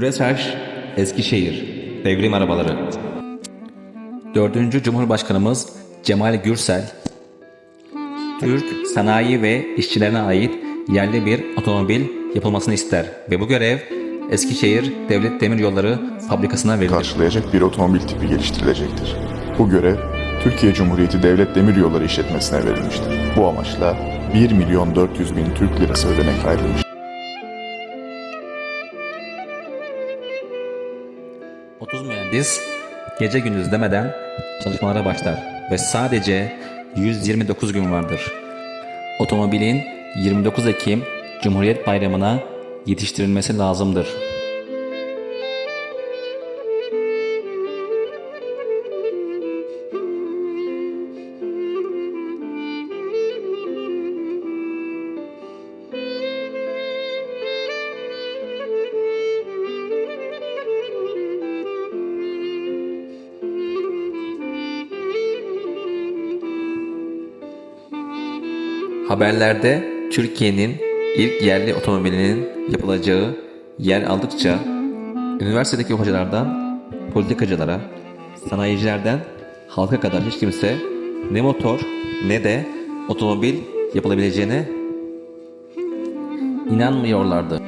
Küresaç, Eskişehir, devrim arabaları. 4. Cumhurbaşkanımız Cemal Gürsel, Türk sanayi ve işçilerine ait yerli bir otomobil yapılmasını ister ve bu görev Eskişehir Devlet Demiryolları Fabrikası'na verilir. karşılayacak bir otomobil tipi geliştirilecektir. Bu görev Türkiye Cumhuriyeti Devlet Demiryolları işletmesine verilmiştir. Bu amaçla 1 milyon 400 bin Türk lirası ödenek ayrılmış. 30 mühendis gece gündüz demeden çalışmalara başlar ve sadece 129 gün vardır. Otomobilin 29 Ekim Cumhuriyet Bayramı'na yetiştirilmesi lazımdır. Haberlerde Türkiye'nin ilk yerli otomobilinin yapılacağı yer aldıkça üniversitedeki hocalardan politikacılara, sanayicilerden halka kadar hiç kimse ne motor ne de otomobil yapılabileceğine inanmıyorlardı.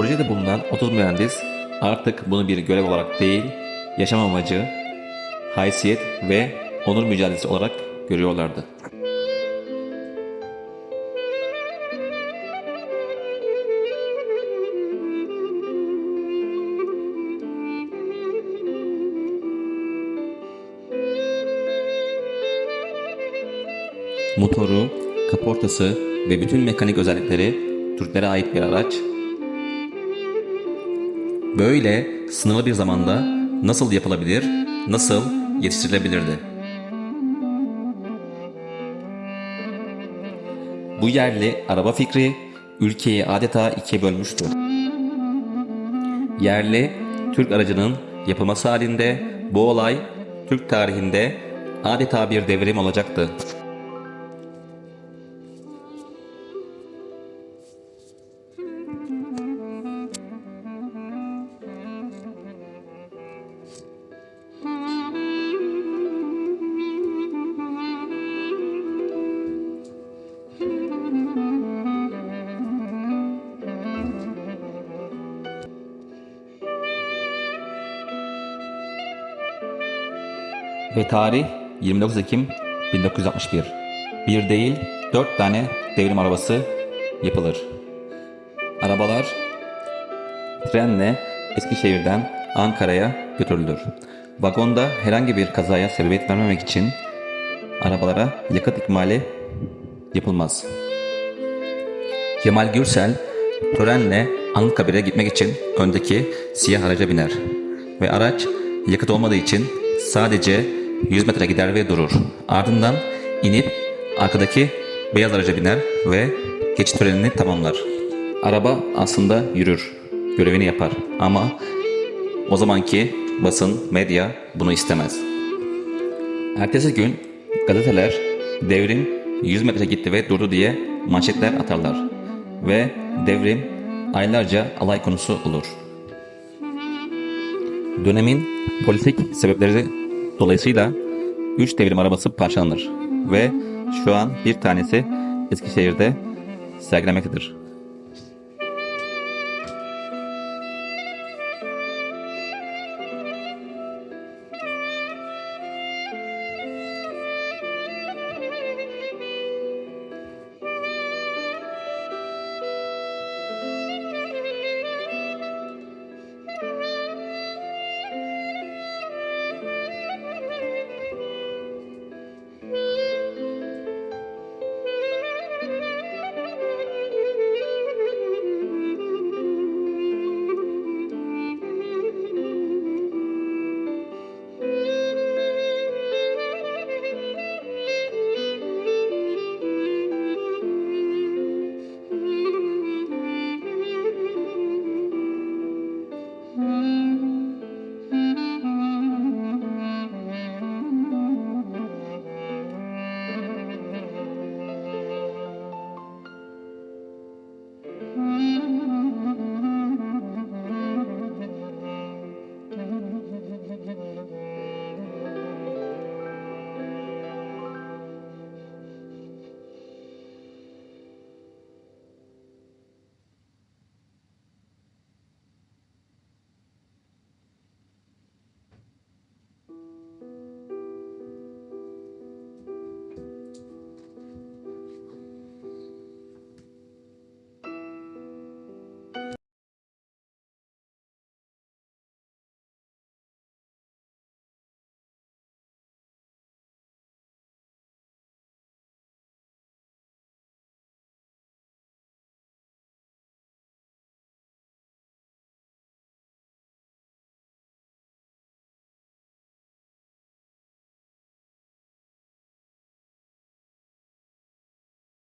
Projede bulunan 30 mühendis artık bunu bir görev olarak değil, yaşam amacı, haysiyet ve onur mücadelesi olarak görüyorlardı. Motoru, kaportası ve bütün mekanik özellikleri Türklere ait bir araç Böyle sınırlı bir zamanda nasıl yapılabilir, nasıl yetiştirilebilirdi? Bu yerli araba fikri ülkeyi adeta ikiye bölmüştü. Yerli Türk aracının yapılması halinde bu olay Türk tarihinde adeta bir devrim olacaktı. Ve tarih 29 Ekim 1961. Bir değil, dört tane devrim arabası yapılır. Arabalar trenle Eskişehir'den Ankara'ya götürülür. Vagonda herhangi bir kazaya sebebiyet vermemek için arabalara yakıt ikmali yapılmaz. Kemal Gürsel törenle Anıtkabir'e gitmek için öndeki siyah araca biner ve araç yakıt olmadığı için sadece 100 metre gider ve durur. Ardından inip arkadaki beyaz araca biner ve geçit törenini tamamlar. Araba aslında yürür, görevini yapar ama o zamanki basın, medya bunu istemez. Ertesi gün gazeteler devrim 100 metre gitti ve durdu diye manşetler atarlar. Ve devrim aylarca alay konusu olur. Dönemin politik sebepleri dolayısıyla 3 devrim arabası parçalanır ve şu an bir tanesi Eskişehir'de sergilemektedir.